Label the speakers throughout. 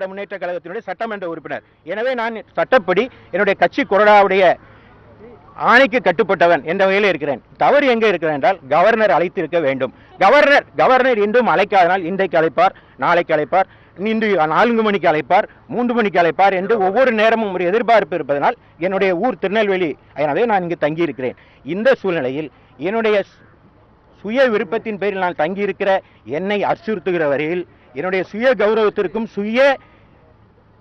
Speaker 1: திராவிட முன்னேற்ற கழகத்தினுடைய சட்டமன்ற உறுப்பினர். எனவே நான் சட்டப்படி என்னுடைய கட்சி கொறடாவுடைய ஆணைக்கு கட்டுப்பட்டவன் என்ற வகையில் இருக்கிறேன். தவறு எங்கே இருக்கிறேன் என்றால் கவர்னர் அழைத்திருக்க வேண்டும். கவர்னர் கவர்னர் இன்றும் அழைக்காதனால் இன்றைக்கு அழைப்பார் நாளைக்கு அழைப்பார் இன்று நான்கு மணிக்கு அழைப்பார் மூன்று மணிக்கு அழைப்பார் என்று ஒவ்வொரு நேரமும் ஒரு எதிர்பார்ப்பு இருப்பதனால் என்னுடைய ஊர் திருநெல்வேலி எனவே நான் இங்கு தங்கியிருக்கிறேன். இந்த சூழ்நிலையில் என்னுடைய சுய விருப்பத்தின் பேரில் நான் தங்கியிருக்கிற என்னை அச்சுறுத்துகிற வரையில் என்னுடைய சுய கௌரவத்திற்கும் சுய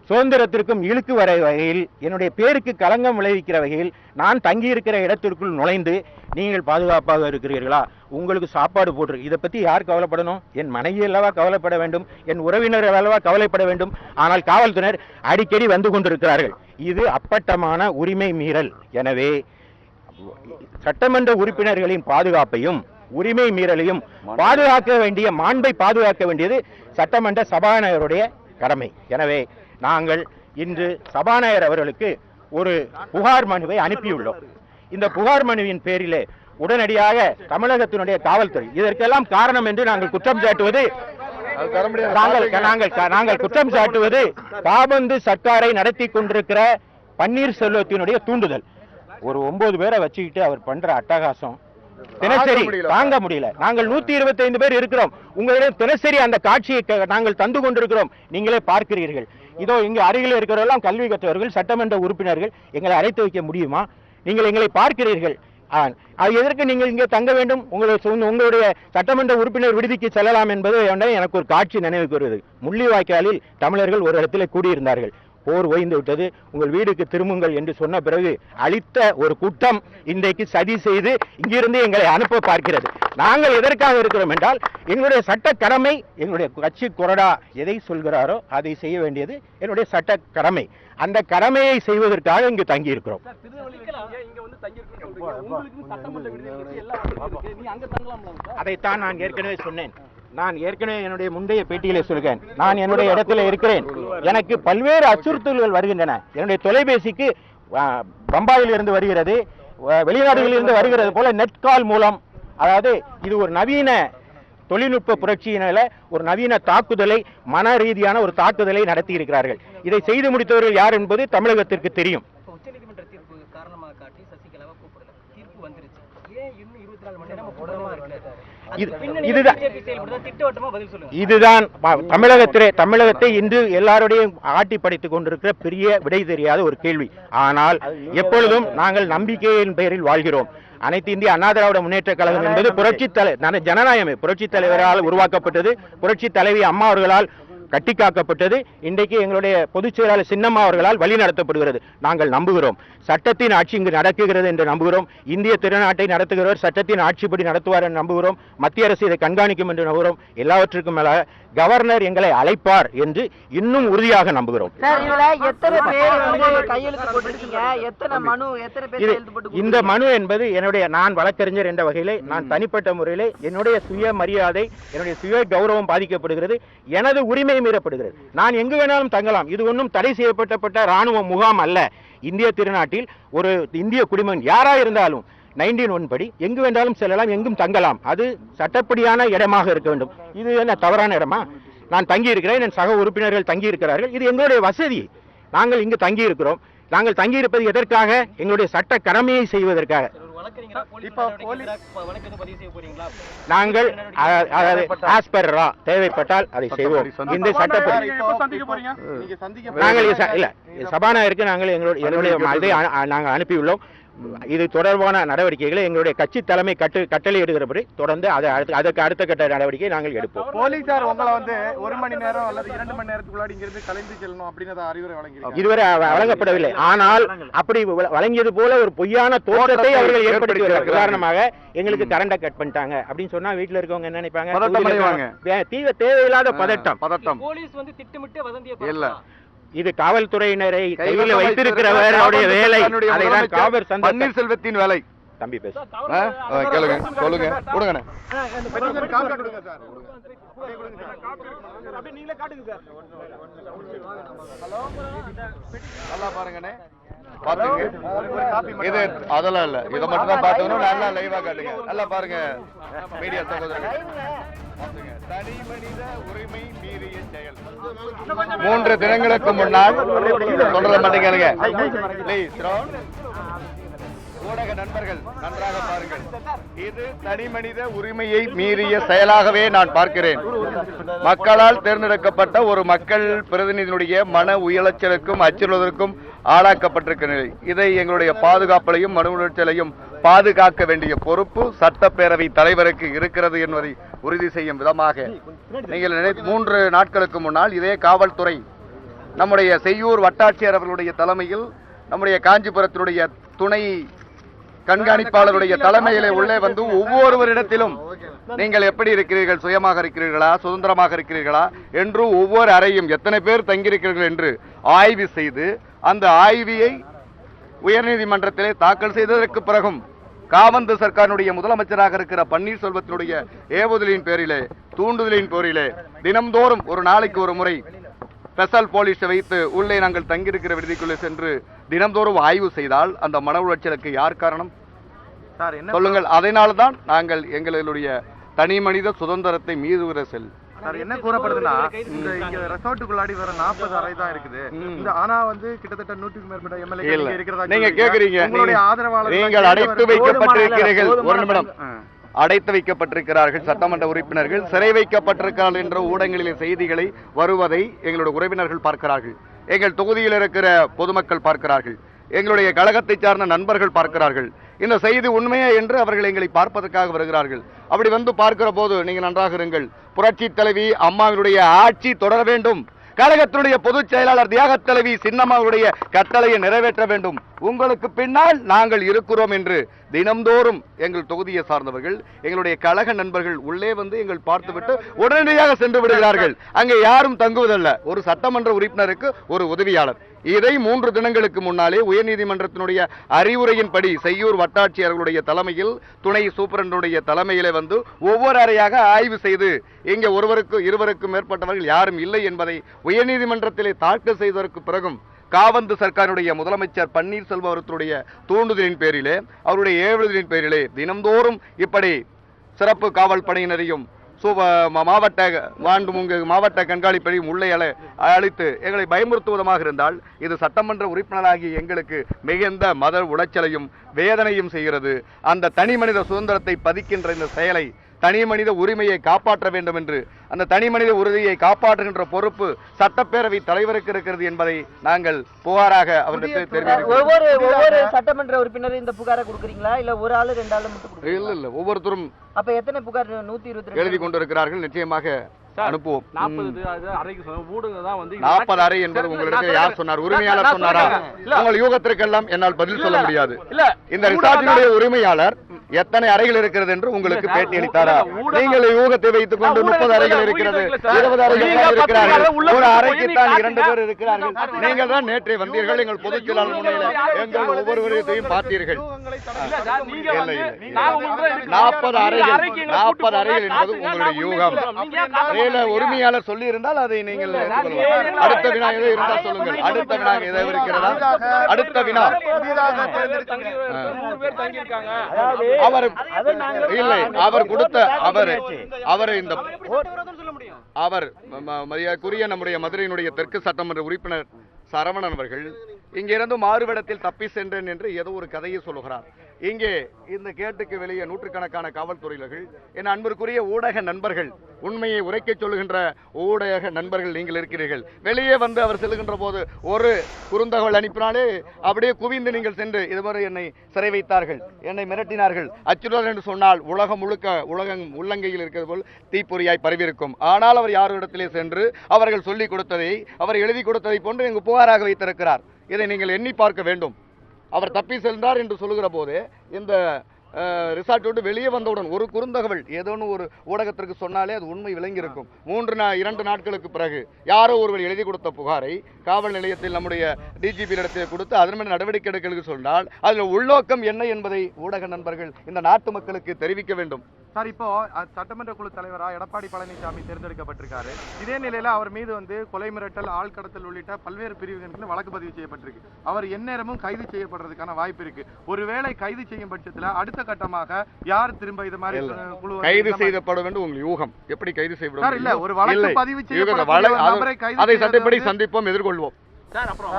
Speaker 1: சுதந்திரத்திற்கும் இழுக்கு வர வகையில் என்னுடைய பேருக்கு களங்கம் விளைவிக்கிற வகையில் நான் தங்கியிருக்கிற இடத்திற்குள் நுழைந்து நீங்கள் பாதுகாப்பாக இருக்கிறீர்களா? உங்களுக்கு சாப்பாடு போட்டு இதை பற்றி யார் கவலைப்படணும்? என் மனைவி அல்லவா கவலைப்பட வேண்டும்? என் உறவினர் அல்லவா கவலைப்பட வேண்டும்? ஆனால் காவல்துறையினர் அடிக்கடி வந்து கொண்டிருக்கிறார்கள். இது அப்பட்டமான உரிமை மீறல். எனவே சட்டமன்ற உறுப்பினர்களின் பாதுகாப்பையும் உரிமை மீறலையும் பாதுகாக்க வேண்டிய மாண்பை பாதுகாக்க வேண்டியது சட்டமன்ற சபாநாயகருடைய கடமை. எனவே நாங்கள் இன்று சபாநாயகர் அவர்களுக்கு ஒரு புகார் மனுவை அனுப்பியுள்ளோம். இந்த புகார் மனுவின் பேரிலே உடனடியாக தமிழகத்தினுடைய காவல்துறை இதற்கெல்லாம் காரணம் என்று நாங்கள் குற்றம் சாட்டுவது நாங்கள் நாங்கள் நாங்கள் குற்றம் சாட்டுவது காபந்து சர்க்காரை நடத்தி கொண்டிருக்கிற பன்னீர்செல்வத்தினுடைய தூண்டுதல். ஒரு ஒன்பது பேரை வச்சுக்கிட்டு அவர் பண்ற அட்டகாசம் தினசரி தாங்க முடியல. நாங்கள் நூத்தி இருபத்தி ஐந்து பேர் இருக்கிறோம். உங்களிடம் தினசரி அந்த காட்சியை நாங்கள் தந்து கொண்டிருக்கிறோம். நீங்களே பார்க்கிறீர்கள். இதோ இங்கு அருகில் இருக்கிறவரெல்லாம் கல்வி கற்றவர்கள் சட்டமன்ற உறுப்பினர்கள் எங்களை அழைத்து வைக்க முடியுமா? நீங்கள் எங்களை பார்க்கிறீர்கள். அது எதற்கு நீங்கள் இங்கே தங்க வேண்டும்? உங்களுடைய சொந்த- உங்களுடைய சட்டமன்ற உறுப்பினர் விடுதிக்கு செல்லலாம் என்பது எனக்கு ஒரு காட்சி நினைவுக்கு வருவது முள்ளிவாய்க்காலில் தமிழர்கள் ஒரு இடத்திலே கூடியிருந்தார்கள். போர் ஓய்ந்து விட்டது. உங்கள் வீடுக்கு திரும்புங்கள் என்று சொன்ன பிறகு அளித்த ஒரு கூட்டம் இன்றைக்கு சதி செய்து இங்கிருந்து எங்களை அனுப்ப பார்க்கிறது. நாங்கள் எதற்காக இருக்கிறோம் என்றால் எங்களுடைய சட்ட கடமை எங்களுடைய கட்சி கொறடா எதை சொல்கிறாரோ அதை செய்ய வேண்டியது என்னுடைய சட்ட கடமை அந்த கடமையை செய்வதற்காக இங்கு தங்கி இருக்கிறோம்
Speaker 2: சார் திருநெல்வேலிக்கு ஏன் இங்க வந்து தங்கி இருக்குன்னு சொல்றீங்க உங்களுக்கு சட்டமன்ற விடுதலை இருக்கு எல்லா வசதியும் இருக்கு. நீ அங்க தங்கலாம்ல சார்
Speaker 1: அதைத்தான் நான் ஏற்கனவே சொன்னேன். நான் ஏற்கனவே என்னுடைய முந்தைய பேட்டியிலே சொல்கிறேன். நான் என்னுடைய இடத்துல இருக்கிறேன். எனக்கு பல்வேறு அச்சுறுத்தல்கள் வருகின்றன. என்னுடைய தொலைபேசிக்கு பம்பாயில் இருந்து வருகிறது வெளிநாடுகளில் இருந்து வருகிறது போல நெட் கால் மூலம். அதாவது இது ஒரு நவீன தொழில்நுட்ப புரட்சியினால ஒரு நவீன தாக்குதலை மன ரீதியான ஒரு தாக்குதலை நடத்தி இருக்கிறார்கள் இதை செய்து முடித்தவர்கள் யார் என்பது தமிழகத்திற்கு தெரியும்.
Speaker 2: காரணமாக காட்டி சசிகலாவை கூப்பிடல. தீர்ப்பு வந்துருச்சு. ஏன் இன்னும் இருபத்தி நாலு மணி நேரம்
Speaker 1: இதுதான். தமிழகத்திலே தமிழகத்தை இன்று எல்லாருடையும் ஆட்டி படைத்துக் கொண்டிருக்கிற பெரிய விடை தெரியாத ஒரு கேள்வி. ஆனால் எப்பொழுதும் நாங்கள் நம்பிக்கையின் பெயரில் வாழ்கிறோம். அனைத்து இந்திய அண்ணா திராவிட முன்னேற்ற கழகம் என்பது புரட்சி தலை ஜனநாயகமே புரட்சி தலைவரால் உருவாக்கப்பட்டது. புரட்சி தலைவி அம்மா அவர்களால் கட்டி காக்கப்பட்டது இன்றைக்கு எங்களுடைய பொதுச் செயலாளர் சின்னம்மா அவர்களால் வழி நடத்தப்படுகிறது. நாங்கள் நம்புகிறோம். சட்டத்தின் ஆட்சி இங்கு நடக்குகிறது என்று நம்புகிறோம். இந்திய திருநாட்டை நடத்துகிறவர் சட்டத்தின் ஆட்சிப்படி நடத்துவார் என்று நம்புகிறோம். மத்திய அரசு இதை கண்காணிக்கும் என்று நம்புகிறோம். எல்லாவற்றுக்கும் மேலாக கவர்னர் எங்களை அழைப்பார் என்று இன்னும் உறுதியாக நம்புகிறோம். இந்த மனு என்பது என்னுடைய நான் வழக்கறிஞர் என்ற வகையிலே நான் தனிப்பட்ட முறையிலே என்னுடைய சுய மரியாதை என்னுடைய சுய கௌரவம் பாதிக்கப்படுகிறது. எனது உரிமை மீறப்படுகிறது நான் எங்கு வேணாலும் தங்கலாம். இது ஒன்றும் தடை செய்யப்பட்டப்பட்ட இராணுவ முகாம் அல்ல. இந்திய திருநாட்டில் ஒரு இந்திய குடிமகன் யாராக இருந்தாலும் நைன்டீன் ஒன் படி எங்கு வேண்டாலும் செல்லலாம் எங்கும் தங்கலாம். அது சட்டப்படியான இடமாக இருக்க வேண்டும். இது என்ன தவறான இடமா? நான் தங்கி இருக்கிறேன் என் சக உறுப்பினர்கள் தங்கி இருக்கிறார்கள் இது எங்களுடைய வசதி. நாங்கள் இங்கு தங்கி இருக்கிறோம் நாங்கள் தங்கி இருப்பது எதற்காக? எங்களுடைய சட்ட கடமையை செய்வதற்காக. நாங்கள் தேவைப்பட்டால் அதை செய்வோம். இந்த சட்டப்படி நாங்கள் இல்ல சபாநாயகருக்கு நாங்கள் எங்களுடைய நாங்கள் அனுப்பியுள்ளோம். இது தொடர்பான நடவடிக்கைகளை எங்களுடைய கட்சி தலைமை கட்டு கட்டளை எடுக்கிறபடி தொடர்ந்து அதை அடுத்து- அதற்கு அடுத்த கட்ட நடவடிக்கை நாங்கள் எடுப்போம்.
Speaker 3: போலீசார் உங்களை வந்து ஒரு மணி நேரம் அல்லது இரண்டு மணி நேரத்துக்குள்ளாடி இங்கிருந்து கலைந்து செல்லணும் அப்படின்னு அறிவுரை வழங்கியிருக்காங்க.
Speaker 1: இதுவரை வழங்கப்படவில்லை. ஆனால் அப்படி வழங்கியது போல ஒரு பொய்யான தோற்றத்தை அவர்கள் ஏற்படுத்தி உதாரணமாக எங்களுக்கு கரண்டை கட் பண்ணிட்டாங்க அப்படின்னு சொன்னா வீட்டுல இருக்கவங்க என்ன நினைப்பாங்க? தீவிர தேவையில்லாத பதட்டம்.
Speaker 3: பதட்டம்.
Speaker 2: போலீஸ் வந்து திட்டமிட்டு வதந்தியை
Speaker 3: இல்ல.
Speaker 1: இது காவல்துறையினரை கையில்
Speaker 3: கைவசம்
Speaker 1: வைத்திருக்கிறவருடைய
Speaker 3: வைத்திருக்கிற
Speaker 1: வேலை.
Speaker 3: தன்னுடைய
Speaker 1: அதை தான்
Speaker 3: முதலமைச்சர்
Speaker 1: காவல் சந்த
Speaker 3: பன்னீர்செல்வத்தின் வேலை.
Speaker 1: தம்பி பேசு.
Speaker 2: சார்,
Speaker 3: ஆ?
Speaker 2: காவல்துறை
Speaker 3: ஆ, கேளுங்க. சொல்லுங்க. கொடுங்கண்ணே. நல்லா பாருங்கண்ணே. பாத்துங்க? இது அதெல்லாம் இல்ல. இதை மட்டும் தான் பாத்துக்கணும் நல்லா லைவா காட்டுங்க. நல்லா பாருங்க. மீடியா சகோதரர்கள்
Speaker 4: தனி மனித உரிமை மீறிய செயல். மூன்று தினங்களுக்கு முன்னால் சொல்ற மாட்டேங்க. ஊடக நண்பர்கள் நன்றாக பாருங்கள். இது தனி மனித உரிமையை மீறிய செயலாகவே நான் பார்க்கிறேன். மக்களால் தேர்ந்தெடுக்கப்பட்ட ஒரு மக்கள் பிரதிநிதியினுடைய மன உயலச்சலுக்கும் அச்சுறுத்தலுக்கும் ஆளாக்கப்பட்டிருக்க நிலை. இதை எங்களுடைய பாதுகாப்பிலையும் மனு உளைச்சலையும் பாதுகாக்க வேண்டிய பொறுப்பு சட்டப்பேரவை தலைவருக்கு இருக்கிறது என்பதை உறுதி செய்யும் விதமாக நீங்கள் நினை மூன்று நாட்களுக்கு முன்னால் இதே காவல்துறை நம்முடைய செய்யூர் வட்டாட்சியர் அவர்களுடைய தலைமையில் நம்முடைய காஞ்சிபுரத்தினுடைய துணை கண்காணிப்பாளருடைய தலைமையிலே உள்ளே வந்து ஒவ்வொருவரிடத்திலும் நீங்கள் எப்படி இருக்கிறீர்கள் சுயமாக இருக்கிறீர்களா சுதந்திரமாக இருக்கிறீர்களா என்று ஒவ்வொரு அறையும் எத்தனை பேர் தங்கியிருக்கிறீர்கள் என்று ஆய்வு செய்து அந்த ஆய்வியை உயர்நீதிமன்றத்திலே தாக்கல் செய்ததற்கு பிறகும் காவந்து சர்க்காருடைய முதலமைச்சராக இருக்கிற பன்னீர்செல்வத்தினுடைய ஏவுதலின் பேரிலே தூண்டுதலின் பேரிலே தினம்தோறும் ஒரு நாளைக்கு ஒரு முறை ஸ்பெஷல் போலீஸை வைத்து உள்ளே நாங்கள் தங்கியிருக்கிற விடுதிக்குள்ளே சென்று தினம்தோறும் ஆய்வு செய்தால் அந்த மன உளைச்சலுக்கு யார் காரணம்? சொல்லுங்கள். அதனால தான் நாங்கள் எங்களுடைய தனி மனித சுதந்திரத்தை மீறுகிற செல்
Speaker 3: சார் என்ன கூறப்படுதுன்னா இந்த இங்க ரெசார்ட்டுக்குள்ளாடி வர நாற்பது அறை தான் இருக்குது. இந்த ஆனா வந்து கிட்டத்தட்ட நூற்றுக்கு மேற்பட்ட எம்எல்ஏ. இருக்கிறதா
Speaker 4: நீங்க. கேக்குறீங்க.
Speaker 3: உங்களுடைய ஆதரவாளர்கள்
Speaker 4: நீங்கள் அடைத்து. வைக்கப்பட்டிருக்கிறீர்கள். ஒரு நிமிடம். அடைத்து வைக்கப்பட்டிருக்கிறார்கள் சட்டமன்ற உறுப்பினர்கள். சிறை வைக்கப்பட்டிருக்கிறார்கள் என்ற ஊடகங்களிலே செய்திகளை வருவதை எங்களுடைய உறவினர்கள் பார்க்கிறார்கள். எங்கள் தொகுதியில் இருக்கிற பொதுமக்கள் பார்க்கிறார்கள். எங்களுடைய கழகத்தை சார்ந்த நண்பர்கள் பார்க்கிறார்கள். இந்த செய்தி உண்மையா என்று அவர்கள் எங்களை பார்ப்பதற்காக வருகிறார்கள். அப்படி வந்து பார்க்கிற போது நீங்கள் நன்றாக இருங்கள். புரட்சி தலைவி அம்மாவினுடைய ஆட்சி தொடர வேண்டும். கழகத்தினுடைய பொதுச் செயலாளர் தியாக தலைவி சின்னம்மாவுடைய கட்டளையை நிறைவேற்ற வேண்டும். உங்களுக்கு பின்னால் நாங்கள் இருக்கிறோம் என்று தினம்தோறும் எங்கள் தொகுதியை சார்ந்தவர்கள் எங்களுடைய கழக நண்பர்கள் உள்ளே வந்து எங்கள் பார்த்துவிட்டு உடனடியாக சென்று விடுகிறார்கள். அங்கே யாரும் தங்குவதல்ல. ஒரு சட்டமன்ற உறுப்பினருக்கு ஒரு உதவியாளர். இதை மூன்று தினங்களுக்கு முன்னாலே உயர்நீதிமன்றத்தினுடைய அறிவுரையின்படி செய்யூர் வட்டாட்சியர்களுடைய தலைமையில் துணை சூப்பரண்டுடைய தலைமையிலே வந்து ஒவ்வொரு அறையாக ஆய்வு செய்து இங்கே ஒருவருக்கு இருவருக்கும் மேற்பட்டவர்கள் யாரும் இல்லை என்பதை உயர்நீதிமன்றத்திலே தாக்கல் செய்ததற்கு பிறகும் காவந்து சர்க்காருடைய முதலமைச்சர் பன்னீர்செல்வம் அவர்களுடைய தூண்டுதலின் பேரிலே அவருடைய ஏவுதலின் பேரிலே தினந்தோறும் இப்படி சிறப்பு காவல் படையினரையும் மாவட்ட மாண்புமிகு மாவட்ட கண்காணிப்பையும் உள்ளே அழ அழைத்து எங்களை பயமுறுத்துவதமாக இருந்தால் இது சட்டமன்ற உறுப்பினராகிய எங்களுக்கு மிகுந்த மத உளைச்சலையும் வேதனையும் செய்கிறது. அந்த தனி மனித சுதந்திரத்தை பதிக்கின்ற இந்த செயலை தனி மனித உரிமையை காப்பாற்ற வேண்டும் என்று அந்த தனி மனித உறுதியை காப்பாற்றுகின்ற பொறுப்பு சட்டப்பேரவை தலைவருக்கு இருக்கிறது என்பதை நாங்கள் புகாராக அவரிடத்தில்
Speaker 5: ஒவ்வொரு ஒவ்வொரு சட்டமன்ற உறுப்பினரும் இந்த புகாரை கொடுக்குறீங்களா? இல்ல ஒரு ஆளு ரெண்டு ஆளு மட்டும்
Speaker 4: இல்ல இல்ல ஒவ்வொருத்தரும்
Speaker 5: அப்ப எத்தனை புகார்? நூத்தி இருபத்தி
Speaker 4: எழுதி கொண்டிருக்கிறார்கள். நிச்சயமாக அனுப்புவோம்.
Speaker 6: நாற்பது
Speaker 4: அறை என்பது உங்களுக்கு யார் சொன்னார்? உரிமையாளர் சொன்னாரா? உங்கள் யூகத்திற்கெல்லாம் என்னால் பதில் சொல்ல முடியாது.
Speaker 6: இல்ல.
Speaker 4: இந்த ரிசார்ட்டினுடைய உரிமையாளர் எத்தனை அறைகள் இருக்கிறது என்று உங்களுக்கு பேட்டி அளித்தாரா? நீங்கள் யூகத்தை வைத்துக் கொண்டு முப்பது அறைகள் இருக்கிறது இருபது அறைகள் இருக்கிறார்கள். ஒரு அறைக்கு தான் இரண்டு பேர் இருக்கிறார்கள். நீங்கள் தான் நேற்றே வந்தீர்கள் எங்கள் பொதுச் செயலாளர் முன்னிலையில் எங்கள் ஒவ்வொருவரையும் பார்த்தீர்கள். நாற்பது அறைகள் நாற்பது அறைகள். என்பது உங்களுடைய யூகம்.
Speaker 6: சொல்றீங்க?
Speaker 4: உரிமையாளர் சொல்லி இருந்தால் அதை நீங்கள் அடுத்த வினா எதுவும் இருந்தால் சொல்லுங்கள். அடுத்த வினா எதாவது இருக்கிறதா? அடுத்த வினா. அவர் இல்லை அவர் கொடுத்த அவர் அவர் இந்த அவர் மரியாதைக்குரிய நம்முடைய மதுரையினுடைய தெற்கு சட்டமன்ற உறுப்பினர் சரவணன் அவர்கள் இங்கிருந்து மாறுவிடத்தில் தப்பி சென்றேன் என்று ஏதோ ஒரு கதையை சொல்லுகிறார். இங்கே இந்த கேட்டுக்கு வெளியே நூற்றுக்கணக்கான காவல்துறையினர்கள் என் அன்பிற்குரிய ஊடக நண்பர்கள் உண்மையை உரைக்கச் சொல்லுகின்ற ஊடக நண்பர்கள் நீங்கள் இருக்கிறீர்கள். வெளியே வந்து அவர் செல்லுகின்ற போது ஒரு குறுந்தகவல் அனுப்பினாலே அப்படியே குவிந்து நீங்கள் சென்று இதுவரை என்னை சிறை வைத்தார்கள் என்னை மிரட்டினார்கள். அச்சுறுத்தல் என்று சொன்னால் உலகம் முழுக்க உலகம் உள்ளங்கையில் இருக்கிறது போல் தீப்பொறியாய் பரவியிருக்கும். ஆனால் அவர் யாரிடத்திலே சென்று அவர்கள் சொல்லிக் கொடுத்ததை அவர் எழுதி கொடுத்ததை போன்று இங்கு புகாராக வைத்திருக்கிறார். இதை நீங்கள் எண்ணி பார்க்க வேண்டும். அவர் தப்பி சென்றார் என்று சொல்லுகிற போது இந்த ரிசார்ட் விட்டு வெளியே வந்தவுடன் ஒரு குறுந்தகவல் ஏதோன்னு ஒரு ஊடகத்திற்கு சொன்னாலே அது உண்மை விளங்கியிருக்கும். மூன்று நா இரண்டு நாட்களுக்கு பிறகு யாரோ ஒருவர் எழுதி கொடுத்த புகாரை காவல் நிலையத்தில் நம்முடைய டிஜிபி இடத்தில் கொடுத்து அதன் மேல் நடவடிக்கை எடுக்க சொன்னால் அதில் உள்நோக்கம் என்ன என்பதை ஊடக நண்பர்கள் இந்த நாட்டு மக்களுக்கு தெரிவிக்க வேண்டும்.
Speaker 3: சார் இப்போ சட்டமன்ற குழு தலைவரா எடப்பாடி பழனிசாமி தேர்ந்தெடுக்கப்பட்டிருக்காரு. இதே நிலையில அவர் மீது வந்து கொலை மிரட்டல் ஆள் கடத்தல் உள்ளிட்ட பல்வேறு பிரிவுகளில் வழக்கு பதிவு செய்யப்பட்டிருக்கு. அவர் எந்நேரமும் கைது செய்யப்படுறதுக்கான வாய்ப்பு இருக்கு. ஒருவேளை கைது செய்யும் பட்சத்துல அடுத்த அடுத்த கட்டமாக யார் திரும்ப இது மாதிரி. குழு
Speaker 4: கைது செய்யப்பட வேண்டும் உங்கள் யூகம் எப்படி கைது செய்யப்பட
Speaker 3: சார், இல்ல? ஒரு வழக்கு. பதிவு ஒரு
Speaker 4: அதை- சட்டப்படி சந்திப்போம் எதிர்கொள்வோம்
Speaker 6: சார் அப்புறம்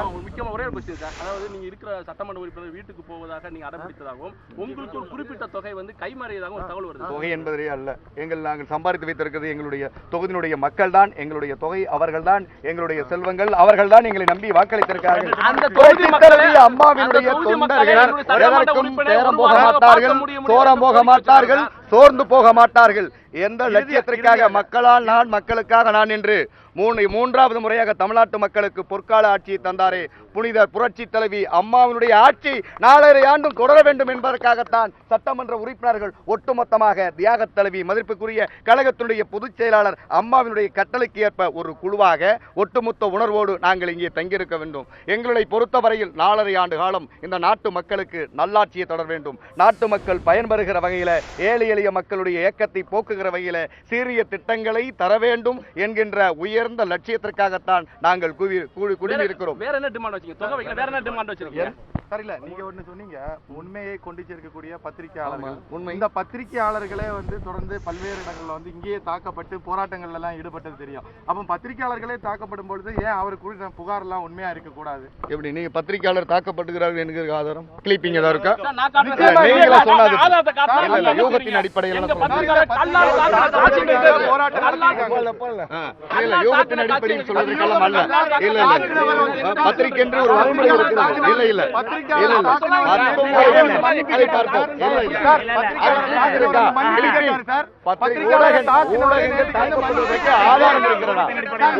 Speaker 6: ஒரே ஒரு கொஸ்டின் சார். அதாவது நீங்க இருக்கிற சட்டமன்ற உறுப்பினர் வீட்டுக்கு போவதாக நீங்க அடம்பிடித்ததாகவும் உங்களுக்கு ஒரு குறிப்பிட்ட தொகை வந்து கைமாறியதாகவும் ஒரு தகவல் வருது
Speaker 4: தொகை என்பதே அல்ல. எங்கள் நாங்கள் சம்பாதித்து வைத்திருக்கிறது எங்களுடைய தொகுதியினுடைய மக்கள் தான் எங்களுடைய தொகை அவர்கள்தான் எங்களுடைய செல்வங்கள் அவர்கள்தான் எங்களை நம்பி வாக்களித்திருக்கிறார்கள்.
Speaker 6: அந்த தொகுதி மக்களே-
Speaker 4: தலைவி அம்மாவினுடைய தொண்டர்கள் போக மாட்டார்கள் சோரம் போக மாட்டார்கள். சோர்ந்து போக மாட்டார்கள். எந்த லட்சியத்திற்காக மக்களால் நான் மக்களுக்காக நான் என்று மூணு மூன்றாவது முறையாக தமிழ்நாட்டு மக்களுக்கு பொற்கால ஆட்சியை தந்தாரே புனித புரட்சி தலைவி அம்மாவினுடைய ஆட்சி நாலரை ஆண்டும் தொடர வேண்டும் என்பதற்காகத்தான் சட்டமன்ற உறுப்பினர்கள் ஒட்டுமொத்தமாக தியாகத் தலைவி மதிப்புக்குரிய கழகத்தினுடைய பொதுச் செயலாளர் அம்மாவினுடைய கட்டளைக்கு ஏற்ப ஒரு குழுவாக ஒட்டுமொத்த உணர்வோடு நாங்கள் இங்கே தங்கியிருக்க வேண்டும். எங்களை பொறுத்தவரையில் நாலரை ஆண்டு காலம் இந்த நாட்டு மக்களுக்கு நல்லாட்சியை தொடர வேண்டும். நாட்டு மக்கள் பயன்பெறுகிற வகையில ஏழை எளிய மக்களுடைய ஏக்கத்தை போக்குகிற வகையில சீரிய திட்டங்களை தர வேண்டும் என்கின்ற உயர்ந்த லட்சியத்திற்காகத்தான் நாங்கள் குடியிருக்கிறோம்.
Speaker 6: வேற என்ன டிமாண்ட் வச்சீங்க? வேற என்ன டிமாண்ட் வச்சிருக்கீங்க?
Speaker 3: சார் இல்ல நீங்க ஒண்ணு சொன்னீங்க. உண்மையை கொண்டு சேர்க்கக்கூடிய பத்திரிகையாளர்கள்
Speaker 4: உண்மை.
Speaker 3: இந்த பத்திரிகையாளர்களே வந்து தொடர்ந்து பல்வேறு இடங்கள்ல வந்து இங்கேயே தாக்கப்பட்டு போராட்டங்கள்ல எல்லாம் ஈடுபட்டது தெரியும். அப்ப பத்திரிகையாளர்களே தாக்கப்படும் பொழுது ஏன் அவர் குறித்த புகார் எல்லாம் உண்மையா இருக்க கூடாது
Speaker 4: எப்படி நீங்க பத்திரிகையாளர் தாக்கப்படுகிறார்கள் என்கிற ஆதாரம்? கிளிப்பிங் ஏதாவது இருக்கா? சொன்னாது. யூகத்தின். அடிப்படையில்.
Speaker 3: போராட்டம்
Speaker 4: யூகத்தின் அடிப்படையில் சொல்வதற்கெல்லாம் அல்ல. இல்ல இல்ல பத்திரிகை என்று ஒரு வழிமுறை இருக்கிறது இல்ல இல்ல.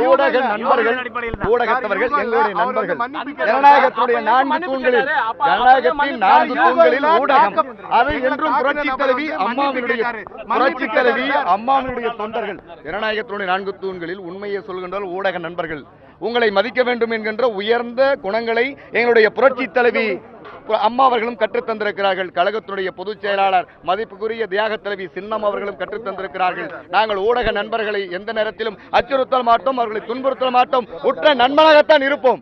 Speaker 4: ஊடக நண்பர்கள் ஊடகத்தவர்கள் எங்களுடைய நண்பர்கள் ஜனநாயகத்துடைய நான்கு தூண்களில் ஜனநாயகத்தின் நான்கு தூண்களில் ஊடகம் அது என்றும் புரட்சி தலைவி அம்மாவினுடைய புரட்சி தலைவி அம்மாவினுடைய தொண்டர்கள் ஜனநாயகத்தினுடைய நான்கு தூண்களில் உண்மையை சொல்கின்ற ஊடக நண்பர்கள் உங்களை மதிக்க வேண்டும் என்கின்ற உயர்ந்த குணங்களை எங்களுடைய புரட்சி தலைவி அம்மா அவர்களும் கற்றுத்தந்திருக்கிறார்கள் கழகத்துடைய பொதுச் செயலாளர் மதிப்புக்குரிய தியாக தலைவி சின்னம் அவர்களும் கற்றுத் தந்திருக்கிறார்கள். நாங்கள் ஊடக நண்பர்களை எந்த நேரத்திலும் அச்சுறுத்தல் மாட்டோம் அவர்களை துன்புறுத்தல் மாட்டோம். உற்ற நண்பனாகத்தான் இருப்போம்.